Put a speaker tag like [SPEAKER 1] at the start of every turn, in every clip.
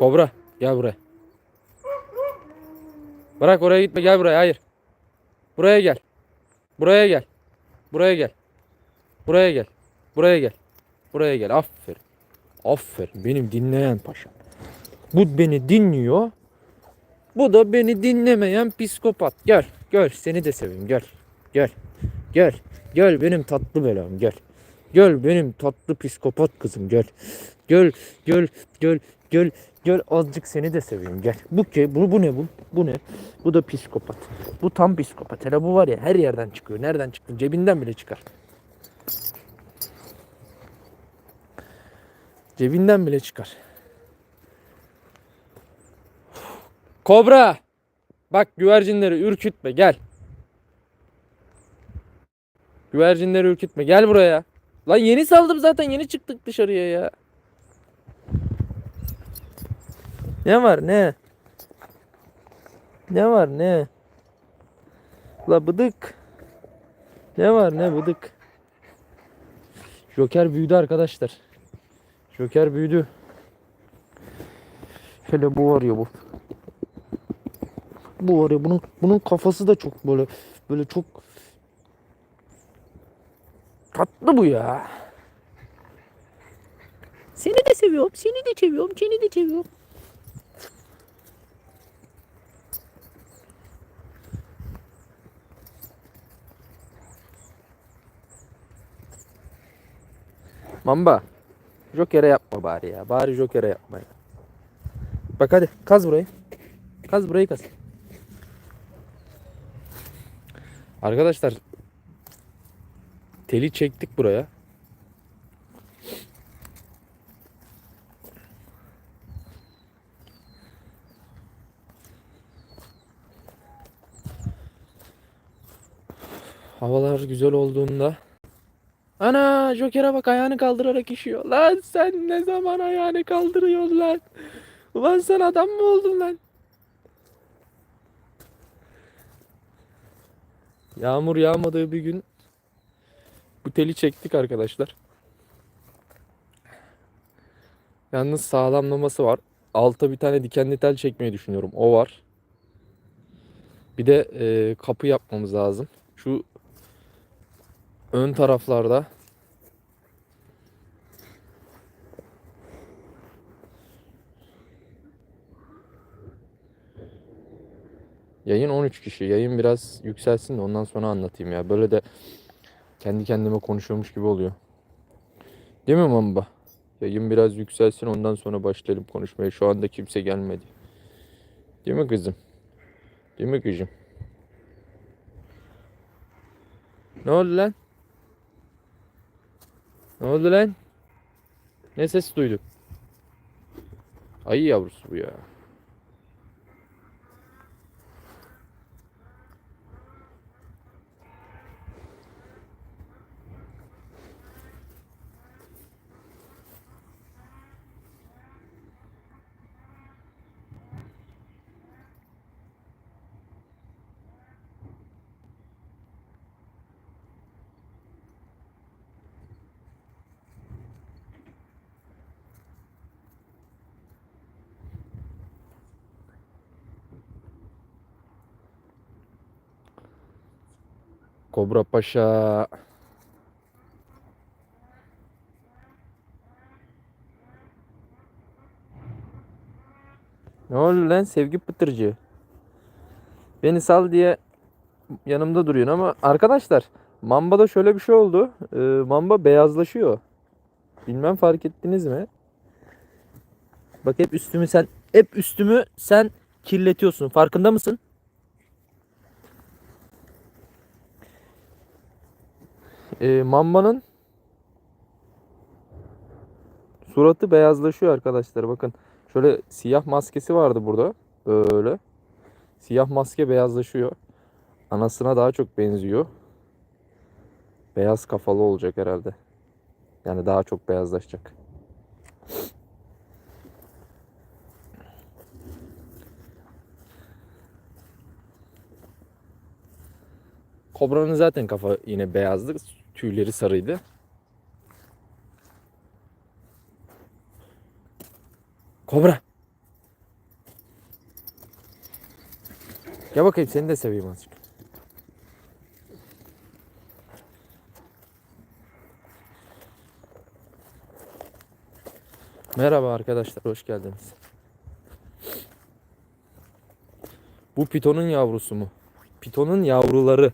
[SPEAKER 1] Kobra gel buraya. Bırak oraya gitme gel buraya hayır. Buraya gel. Buraya gel. Buraya gel. Buraya gel. Buraya gel. Buraya gel. Aferin. Aferin. Benim dinleyen paşam. Bu beni dinliyor. Bu da beni dinlemeyen psikopat. Gel. Gel. Seni de seveyim. Gel. Gel. Gel. Gel benim tatlı belam. Gel. Gel benim tatlı psikopat kızım. Gel. Gel. Gel. Gel. Gel. Gel azıcık seni de seveyim. Gel. Bu ki bu, bu ne bu? Bu ne? Bu da psikopat. Bu tam psikopat. Hele bu var ya her yerden çıkıyor. Nereden çıktı? Cebinden bile çıkar. Cebinden bile çıkar. Kobra! Bak güvercinleri ürkütme gel. Güvercinleri ürkütme gel buraya. Lan yeni saldım zaten yeni çıktık dışarıya ya. Ne var ne? Ne var ne? La bıdık. Ne var ne bıdık. Joker büyüdü arkadaşlar. Joker büyüdü. Hele bu var ya bu. Bu var ya bunun bunun kafası da çok böyle böyle çok tatlı bu ya. Seni de seviyorum, seni de seviyorum, seni de seviyorum. Mamba. Joker'e yapma bari ya. Bari Joker'e yapma ya. Bak hadi kaz burayı. Kaz burayı kaz. Arkadaşlar teli çektik buraya. Havalar güzel olduğunda Ana Joker'e bak ayağını kaldırarak işiyor. Lan sen ne zaman ayağını kaldırıyorsun lan? Ulan sen adam mı oldun lan? Yağmur yağmadığı bir gün bu teli çektik arkadaşlar. Yalnız sağlamlaması var. Alta bir tane dikenli tel çekmeyi düşünüyorum. O var. Bir de e, kapı yapmamız lazım. Şu ön taraflarda Yayın 13 kişi. Yayın biraz yükselsin de ondan sonra anlatayım ya. Böyle de kendi kendime konuşuyormuş gibi oluyor. Değil mi Mamba? Yayın biraz yükselsin ondan sonra başlayalım konuşmaya. Şu anda kimse gelmedi. Değil mi kızım? Değil mi kızım? Ne oldu lan? Ne oldu lan? Ne ses duyduk? Ayı yavrusu bu ya. Kobra Paşa. Ne oldu lan sevgi pıtırcı? Beni sal diye yanımda duruyorsun ama arkadaşlar Mamba'da şöyle bir şey oldu. Ee, Mamba beyazlaşıyor. Bilmem fark ettiniz mi? Bak hep üstümü sen hep üstümü sen kirletiyorsun. Farkında mısın? Ee, Mamba'nın suratı beyazlaşıyor arkadaşlar. Bakın şöyle siyah maskesi vardı burada. Böyle. Siyah maske beyazlaşıyor. Anasına daha çok benziyor. Beyaz kafalı olacak herhalde. Yani daha çok beyazlaşacak. Kobra'nın zaten kafa yine beyazdı. Tüyleri sarıydı. Kobra. Gel bakayım seni de seveyim azıcık. Merhaba arkadaşlar, hoş geldiniz. Bu pitonun yavrusu mu? Pitonun yavruları.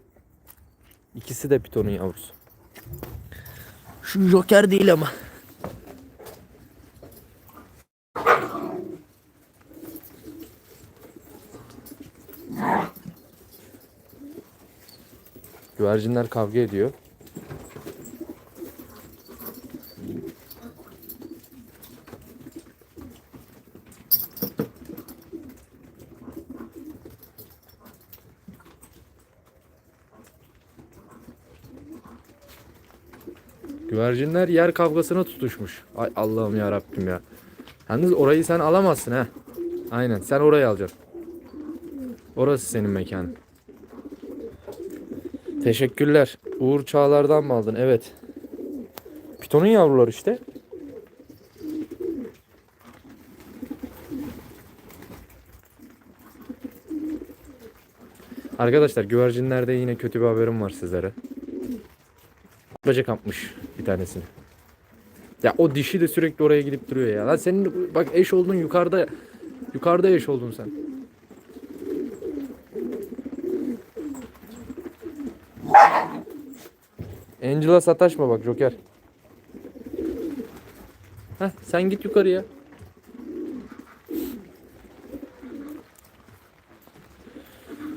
[SPEAKER 1] İkisi de pitonun yavrusu. Şu joker değil ama. Güvercinler kavga ediyor. Güvercinler yer kavgasına tutuşmuş. Ay Allah'ım ya Rabbim ya. Yalnız orayı sen alamazsın ha. Aynen sen orayı alacaksın. Orası senin mekanın. Teşekkürler. Uğur Çağlar'dan mı aldın? Evet. Pitonun yavruları işte. Arkadaşlar güvercinlerde yine kötü bir haberim var sizlere. Atmaca kapmış bir tanesini. Ya o dişi de sürekli oraya gidip duruyor ya. Lan senin bak eş oldun yukarıda yukarıda eş oldun sen. Angela sataşma bak Joker. Heh, sen git yukarıya.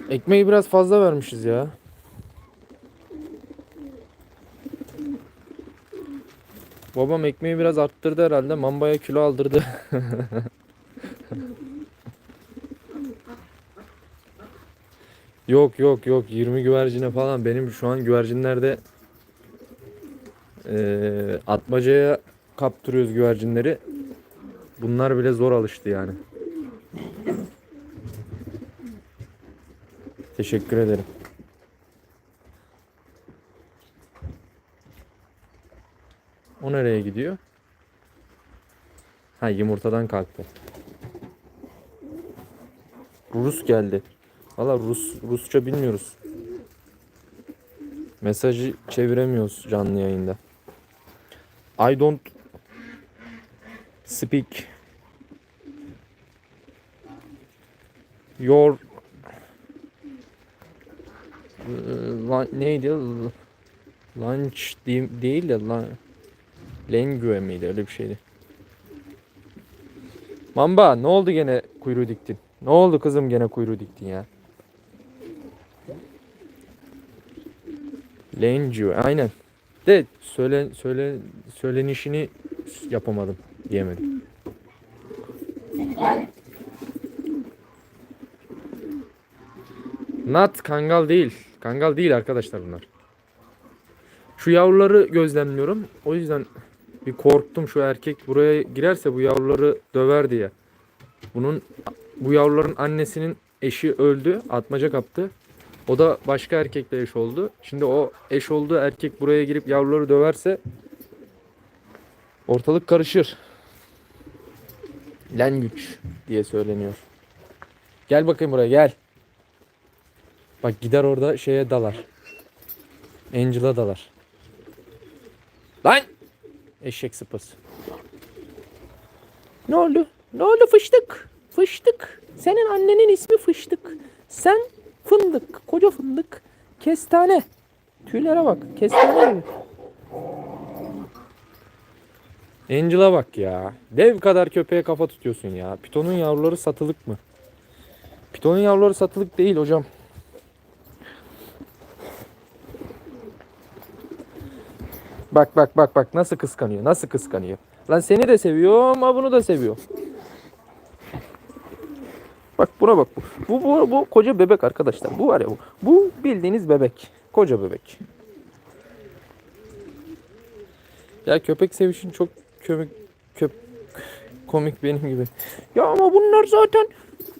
[SPEAKER 1] Ekmeği biraz fazla vermişiz ya. Babam ekmeği biraz arttırdı herhalde. Mambaya kilo aldırdı. yok yok yok 20 güvercine falan. Benim şu an güvercinlerde eee atmacaya kaptırıyoruz güvercinleri. Bunlar bile zor alıştı yani. Teşekkür ederim. Nereye gidiyor? Ha yumurtadan kalktı. Rus geldi. Valla Rus Rusça bilmiyoruz. Mesajı çeviremiyoruz canlı yayında. I don't speak your Lan- neydi? Lunch değil, de lan Lengüe miydi öyle bir şeydi. Mamba ne oldu gene kuyruğu diktin? Ne oldu kızım gene kuyruğu diktin ya? Lengüe aynen. De söyle söyle söylenişini yapamadım diyemedim. Nat kangal değil. Kangal değil arkadaşlar bunlar. Şu yavruları gözlemliyorum. O yüzden bir korktum şu erkek buraya girerse bu yavruları döver diye. Bunun bu yavruların annesinin eşi öldü. Atmaca kaptı. O da başka erkekle eş oldu. Şimdi o eş olduğu erkek buraya girip yavruları döverse ortalık karışır. Len güç diye söyleniyor. Gel bakayım buraya gel. Bak gider orada şeye dalar. Angela dalar. Lan! Eşek sıpası. Ne oldu? Ne oldu fıştık? Fıştık. Senin annenin ismi fıştık. Sen fındık. Koca fındık. Kestane. Tüylere bak. Kestane gibi. Angela bak ya. Dev kadar köpeğe kafa tutuyorsun ya. Pitonun yavruları satılık mı? Pitonun yavruları satılık değil hocam. Bak bak bak bak nasıl kıskanıyor. Nasıl kıskanıyor. Lan seni de seviyor ama bunu da seviyor. Bak buna bak. Bu bu bu koca bebek arkadaşlar. Bu var ya bu. Bu bildiğiniz bebek. Koca bebek. Ya köpek sevişin çok köpek köp komik benim gibi. Ya ama bunlar zaten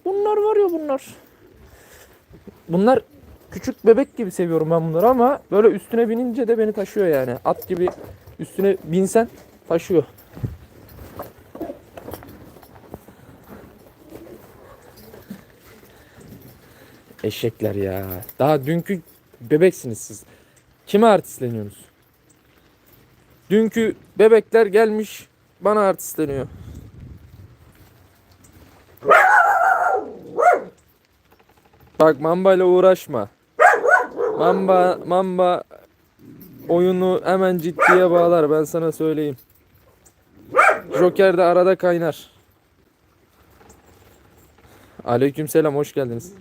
[SPEAKER 1] bunlar var ya bunlar. Bunlar küçük bebek gibi seviyorum ben bunları ama böyle üstüne binince de beni taşıyor yani. At gibi üstüne binsen taşıyor. Eşekler ya. Daha dünkü bebeksiniz siz. Kime artistleniyorsunuz? Dünkü bebekler gelmiş bana artistleniyor. Bak Mamba ile uğraşma. Mamba Mamba oyunu hemen ciddiye bağlar ben sana söyleyeyim. Joker de arada kaynar. Aleykümselam hoş geldiniz.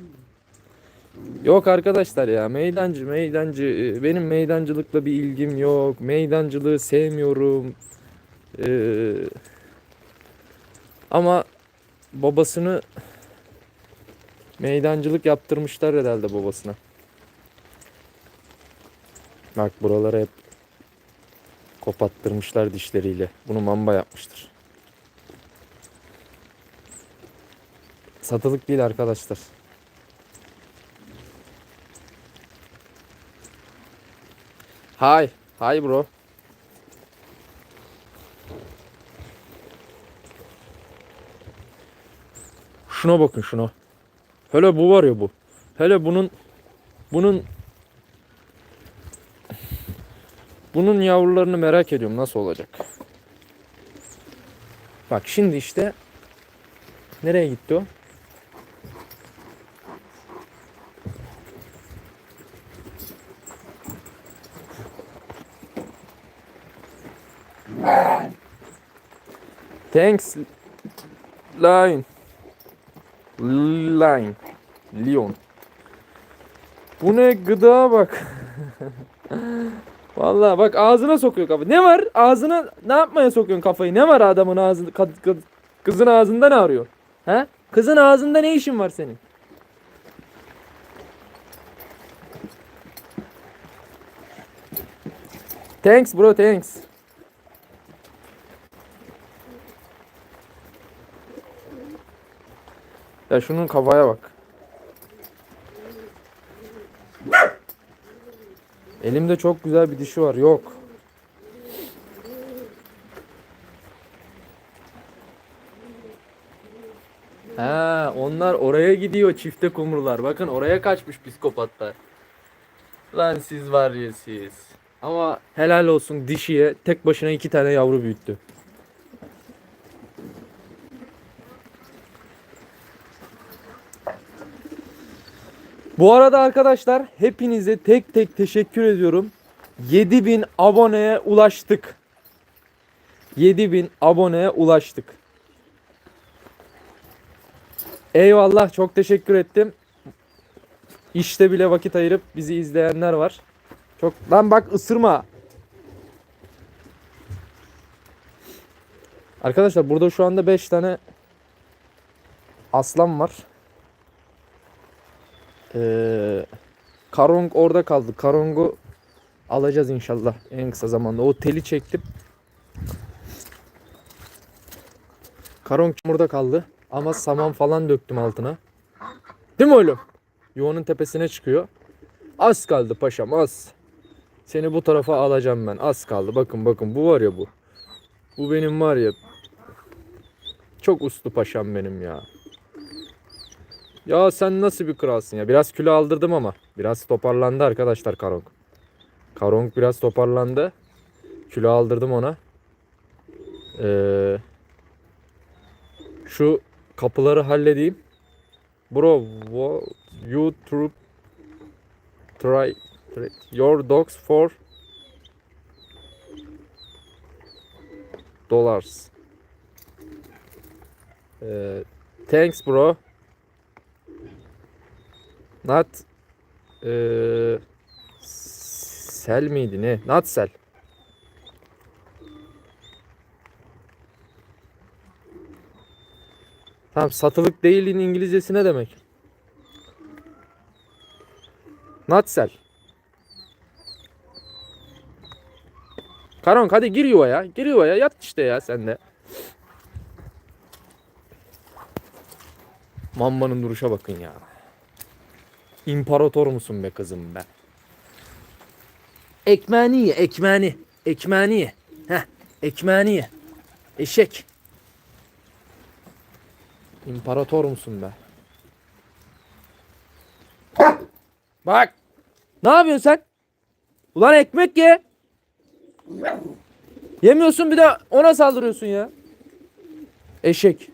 [SPEAKER 1] Yok arkadaşlar ya meydancı meydancı e, benim meydancılıkla bir ilgim yok. Meydancılığı sevmiyorum. Ee, ama babasını meydancılık yaptırmışlar herhalde babasına. Bak buraları hep kopattırmışlar dişleriyle. Bunu mamba yapmıştır. Satılık değil arkadaşlar. Hi. Hi bro. Şuna bakın şuna. Hele bu var ya bu. Hele bunun bunun bunun yavrularını merak ediyorum nasıl olacak. Bak şimdi işte nereye gitti o? Thanks Line Line Leon Bu ne gıda bak Vallahi bak ağzına sokuyor kafayı. Ne var? Ağzına ne yapmaya sokuyorsun kafayı? Ne var adamın ağzında? kızın ağzında ne arıyor? He? Kızın ağzında ne işin var senin? Thanks bro, thanks. Ya şunun kafaya bak. Elimde çok güzel bir dişi var. Yok. Ha, onlar oraya gidiyor çifte kumrular. Bakın oraya kaçmış psikopatlar. Lan siz var ya siz. Ama helal olsun dişiye tek başına iki tane yavru büyüttü. Bu arada arkadaşlar hepinize tek tek teşekkür ediyorum. 7000 aboneye ulaştık. 7000 aboneye ulaştık. Eyvallah çok teşekkür ettim. İşte bile vakit ayırıp bizi izleyenler var. Çok lan bak ısırma. Arkadaşlar burada şu anda 5 tane aslan var. Ee, Karong orada kaldı. Karong'u alacağız inşallah en kısa zamanda. O teli çektim. Karong burada kaldı. Ama saman falan döktüm altına. Değil mi oğlum? Yuvanın tepesine çıkıyor. Az kaldı paşam az. Seni bu tarafa alacağım ben. Az kaldı. Bakın bakın bu var ya bu. Bu benim var ya. Çok uslu paşam benim ya. Ya sen nasıl bir kralsın ya? Biraz kilo aldırdım ama. Biraz toparlandı arkadaşlar Karong. Karong biraz toparlandı. Kilo aldırdım ona. Ee, şu kapıları halledeyim. Bro, what you through try, try your dogs for dollars. Ee, thanks bro. Not eee sel miydi ne? Not sel. Tamam satılık değilin İngilizcesi ne demek? Not sel. Karank hadi gir yuvaya. Gir yuvaya yat işte ya sen de. Mamba'nın duruşa bakın ya. İmparator musun be kızım be? Ekmeğini ye, ekmeğini. Ekmeğini ye. Heh, ekmeğini ye. Eşek. İmparator musun be? Bak. Ne yapıyorsun sen? Ulan ekmek ye. Yemiyorsun bir de ona saldırıyorsun ya. Eşek.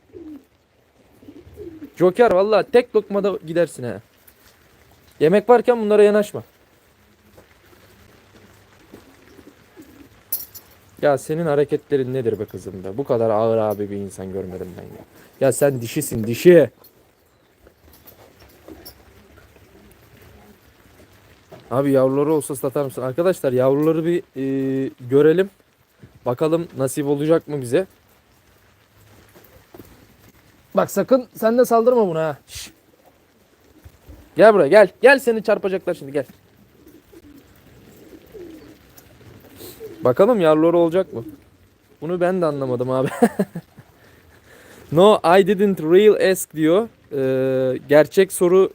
[SPEAKER 1] Joker vallahi tek lokmada gidersin ha. Yemek varken bunlara yanaşma. Ya senin hareketlerin nedir be kızım be? Bu kadar ağır abi bir insan görmedim ben ya. Ya sen dişisin dişi. Abi yavruları olsa satar mısın? Arkadaşlar yavruları bir e, görelim. Bakalım nasip olacak mı bize? Bak sakın sen de saldırma buna ha. Şş. Gel buraya gel. Gel seni çarpacaklar şimdi gel. Bakalım yavruları olacak mı? Bunu ben de anlamadım abi. no I didn't real ask diyor. Ee, gerçek soru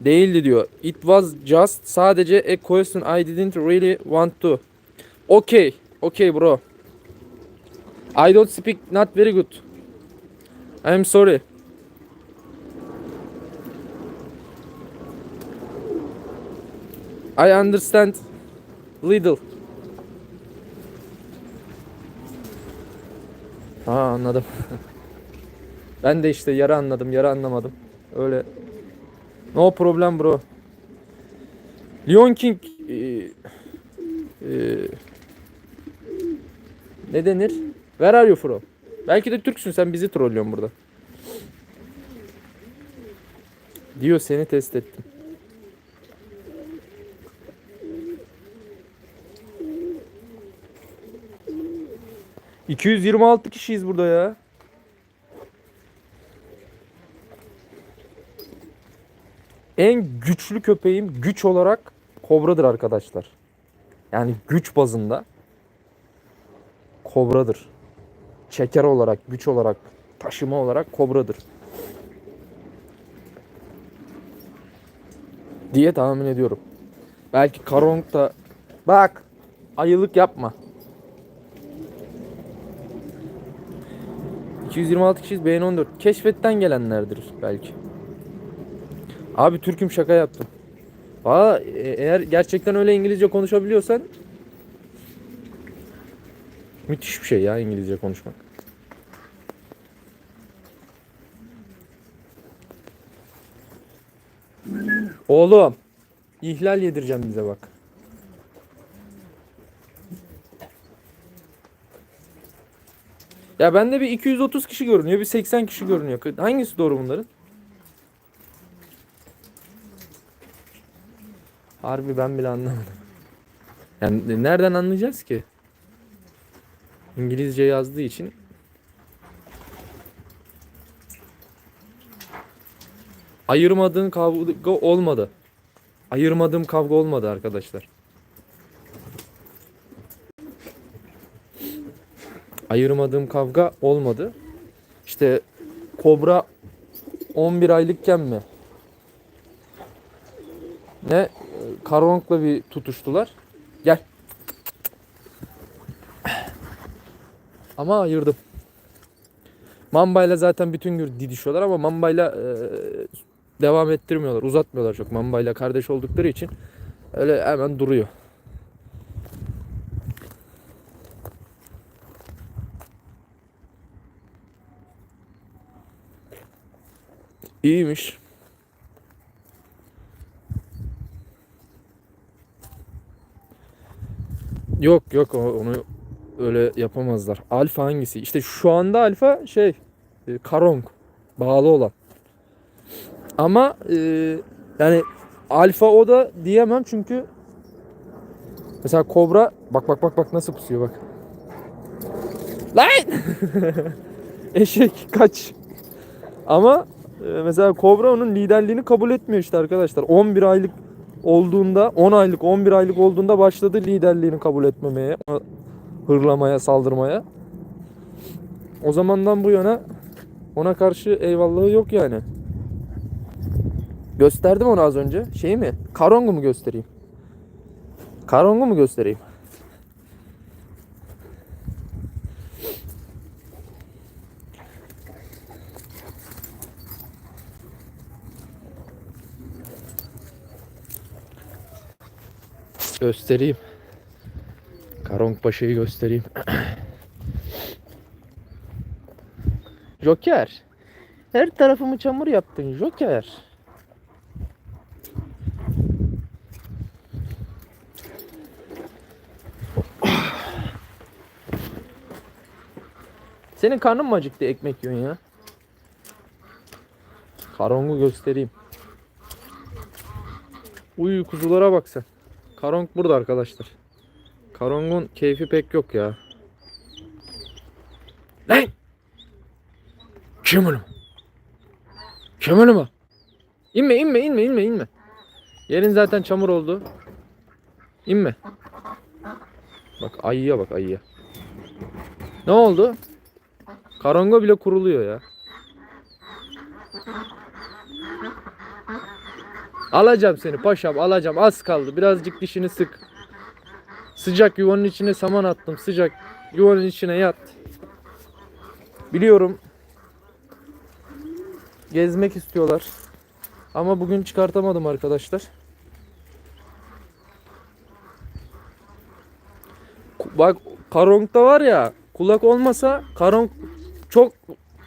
[SPEAKER 1] değildi diyor. It was just sadece a question I didn't really want to. Okay. Okay bro. I don't speak not very good. I'm sorry. I understand little. Ha anladım. ben de işte yarı anladım, yarı anlamadım. Öyle. No problem bro. Leon King e, e, ne denir? Where are you from? Belki de Türksün sen bizi trollüyorsun burada. Diyor seni test ettim. ...226 kişiyiz burada ya. En güçlü köpeğim güç olarak kobradır arkadaşlar. Yani güç bazında kobradır. Şeker olarak, güç olarak, taşıma olarak kobradır. Diye tahmin ediyorum. Belki Karong da bak ayılık yapma. 226 kişiyiz beğeni 14. Keşfetten gelenlerdir belki. Abi Türk'üm şaka yaptım. Valla e- eğer gerçekten öyle İngilizce konuşabiliyorsan müthiş bir şey ya İngilizce konuşmak. Oğlum ihlal yedireceğim bize bak. Ya bende bir 230 kişi görünüyor, bir 80 kişi görünüyor. Hangisi doğru bunların? Harbi ben bile anlamadım. Yani nereden anlayacağız ki? İngilizce yazdığı için. Ayırmadığın kavga olmadı. Ayırmadığım kavga olmadı arkadaşlar. Ayırmadığım kavga olmadı. İşte Kobra 11 aylıkken mi? Ne? Karonk'la bir tutuştular. Gel. Ama ayırdım. Mamba'yla zaten bütün gün didişiyorlar ama Mamba'yla e, devam ettirmiyorlar. Uzatmıyorlar çok. Mamba'yla kardeş oldukları için öyle hemen duruyor. İyiymiş. Yok yok onu öyle yapamazlar. Alfa hangisi? İşte şu anda alfa şey e, Karong bağlı olan. Ama e, yani alfa o da diyemem çünkü mesela kobra bak bak bak bak nasıl pusuyor bak. Lan! Eşek kaç. Ama mesela kobra onun liderliğini kabul etmiyor işte arkadaşlar. 11 aylık olduğunda 10 aylık 11 aylık olduğunda başladı liderliğini kabul etmemeye hırlamaya saldırmaya. O zamandan bu yana ona karşı eyvallahı yok yani. Gösterdim onu az önce. Şey mi? Karong'u mu göstereyim? Karong'u mu göstereyim Göstereyim. Karong Paşa'yı göstereyim. Joker. Her tarafımı çamur yaptın Joker. Senin karnın mı acıktı ekmek yiyorsun ya? Karong'u göstereyim. Uy kuzulara bak sen. Karong burada arkadaşlar. Karong'un keyfi pek yok ya. Lan! Kim onu? Kim onu mu? İnme inme inme inme inme. Yerin zaten çamur oldu. İnme. Bak ayıya bak ayıya. Ne oldu? Karongo bile kuruluyor ya. Alacağım seni paşam alacağım az kaldı birazcık dişini sık. Sıcak yuvanın içine saman attım sıcak yuvanın içine yat. Biliyorum. Gezmek istiyorlar. Ama bugün çıkartamadım arkadaşlar. Bak Karong'da var ya kulak olmasa Karong çok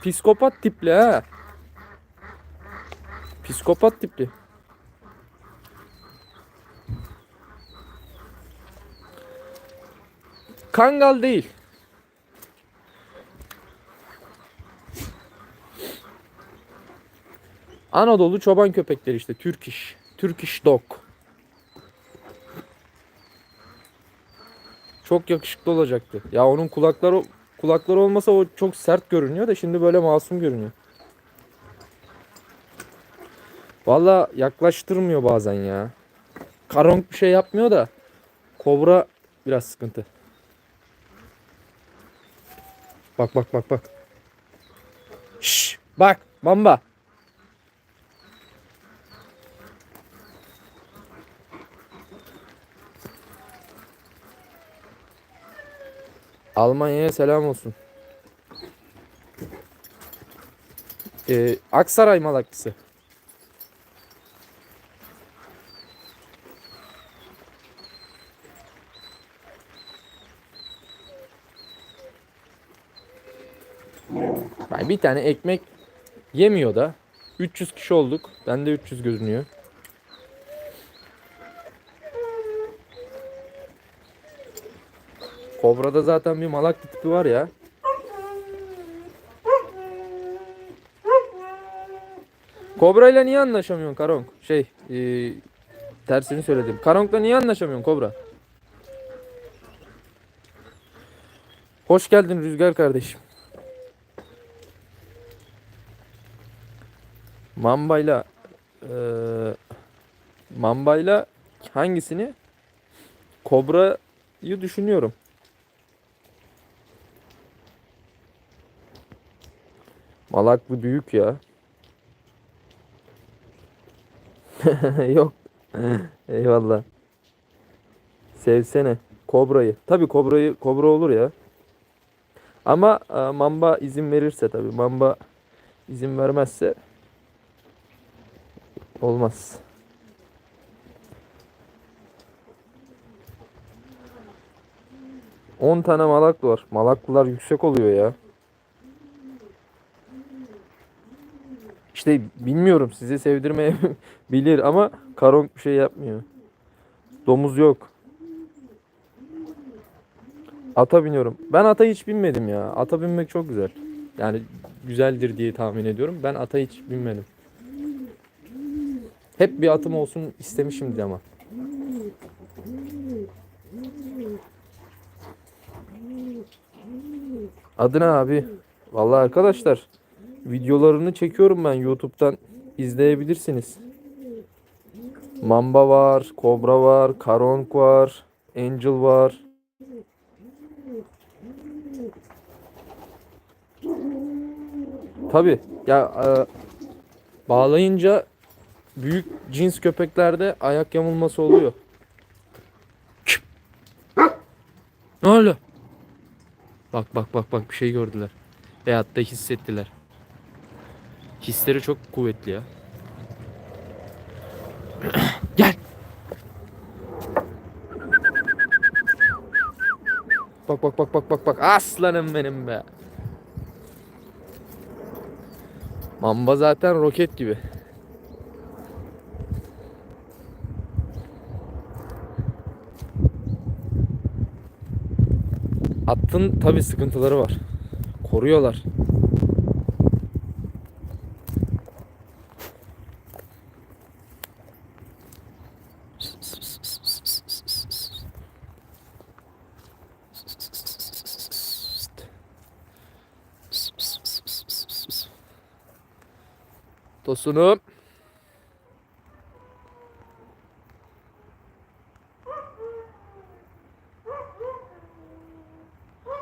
[SPEAKER 1] psikopat tipli ha. Psikopat tipli. Kangal değil. Anadolu çoban köpekleri işte. Türk iş. Türk iş dog. Çok yakışıklı olacaktı. Ya onun kulakları kulakları olmasa o çok sert görünüyor da şimdi böyle masum görünüyor. Valla yaklaştırmıyor bazen ya. Karong bir şey yapmıyor da kobra biraz sıkıntı. Bak bak bak bak. Şş, bak mamba. Almanya'ya selam olsun. Ee, Aksaray Malaklısı. Ben bir tane ekmek yemiyor da 300 kişi olduk. Bende 300 görünüyor. Kobra'da zaten bir malak tipi var ya. Kobra ile niye anlaşamıyorsun Karong? Şey, e, tersini söyledim. Karong'la niye anlaşamıyorsun Kobra? Hoş geldin Rüzgar kardeşim. Mambayla eee Mambayla hangisini? Kobra'yı düşünüyorum. Malaklı büyük ya. Yok. Eyvallah. Sevsene. Kobra'yı. Tabii kobra'yı kobra olur ya. Ama e, mamba izin verirse tabii. Mamba izin vermezse olmaz. On tane malak var. Malaklılar yüksek oluyor ya. İşte bilmiyorum size sevdirmeyebilir ama Karong bir şey yapmıyor. Domuz yok. Ata biniyorum. Ben ata hiç binmedim ya. Ata binmek çok güzel. Yani güzeldir diye tahmin ediyorum. Ben ata hiç binmedim. Hep bir atım olsun istemişimdi ama. Adına abi. Vallahi arkadaşlar videolarını çekiyorum ben YouTube'dan izleyebilirsiniz. Mamba var, Kobra var, Karong var, Angel var. Tabi ya e, bağlayınca büyük cins köpeklerde ayak yamulması oluyor. Ne oldu? Bak bak bak bak bir şey gördüler. Veyahut da hissettiler. Hisleri çok kuvvetli ya. Gel. bak bak bak bak bak bak. Aslanım benim be. Mamba zaten roket gibi. Attın tabi sıkıntıları var. Koruyorlar. Tosunum.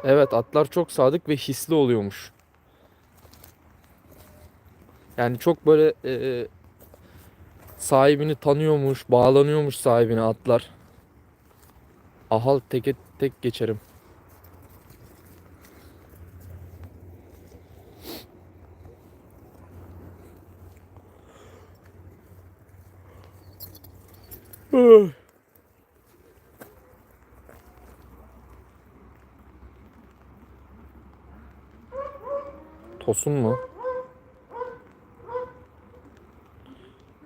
[SPEAKER 1] Evet atlar çok sadık ve hisli oluyormuş. Yani çok böyle e, sahibini tanıyormuş, bağlanıyormuş sahibine atlar. Ahal teke tek geçerim. Tosun mu?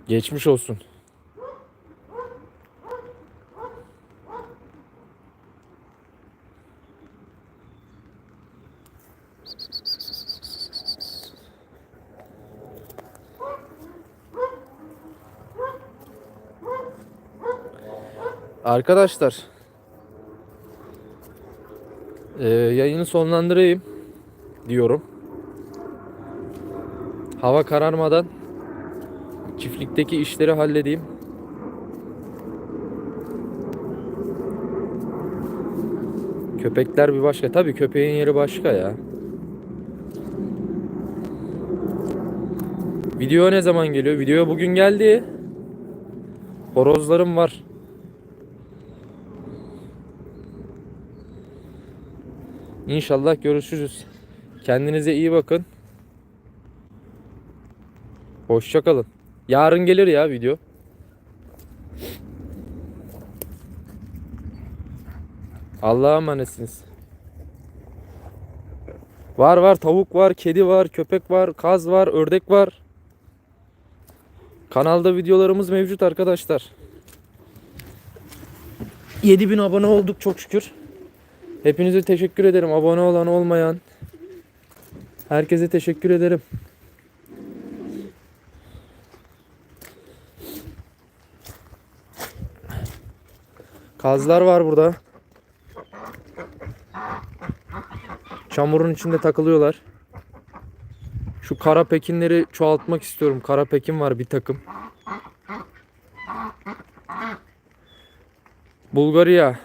[SPEAKER 1] Geçmiş olsun. Arkadaşlar eee, yayını sonlandırayım diyorum. Hava kararmadan çiftlikteki işleri halledeyim. Köpekler bir başka. Tabii köpeğin yeri başka ya. Video ne zaman geliyor? Video bugün geldi. Horozlarım var. İnşallah görüşürüz. Kendinize iyi bakın. Hoşça kalın. Yarın gelir ya video. Allah'a emanetsiniz. Var var tavuk var, kedi var, köpek var, kaz var, ördek var. Kanalda videolarımız mevcut arkadaşlar. 7000 abone olduk çok şükür. Hepinize teşekkür ederim. Abone olan olmayan. Herkese teşekkür ederim. Kazlar var burada. Çamurun içinde takılıyorlar. Şu kara pekinleri çoğaltmak istiyorum. Kara pekin var bir takım. Bulgarya.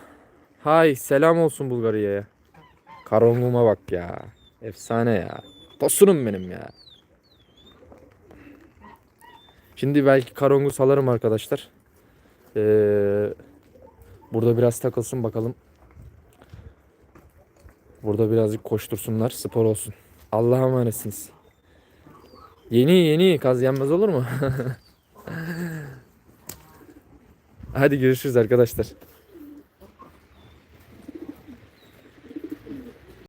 [SPEAKER 1] Hay selam olsun Bulgarya'ya. Karonguma bak ya. Efsane ya. Tosunum benim ya. Şimdi belki karongu salarım arkadaşlar. Ee, burada biraz takılsın bakalım. Burada birazcık koştursunlar. Spor olsun. Allah'a emanetsiniz. Yeni yeni kaz yenmez olur mu? Hadi görüşürüz arkadaşlar.